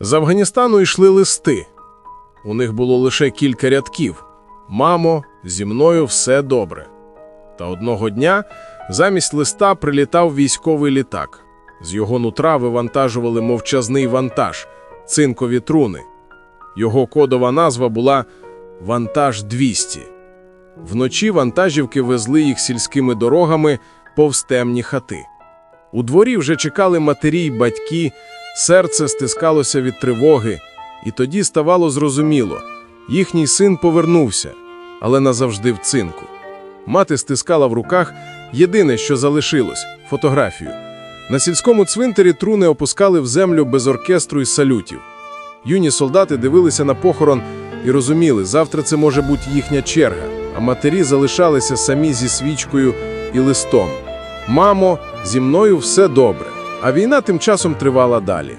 З Афганістану йшли листи. У них було лише кілька рядків. Мамо, зі мною все добре. Та одного дня замість листа прилітав військовий літак. З його нутра вивантажували мовчазний вантаж цинкові труни. Його кодова назва була Вантаж 200. Вночі вантажівки везли їх сільськими дорогами повз темні хати. У дворі вже чекали матері й батьки, серце стискалося від тривоги, і тоді ставало зрозуміло їхній син повернувся, але назавжди в цинку. Мати стискала в руках єдине, що залишилось фотографію. На сільському цвинтарі труни опускали в землю без оркестру і салютів. Юні солдати дивилися на похорон і розуміли, завтра це може бути їхня черга, а матері залишалися самі зі свічкою і листом. Мамо, зі мною все добре. А війна тим часом тривала далі.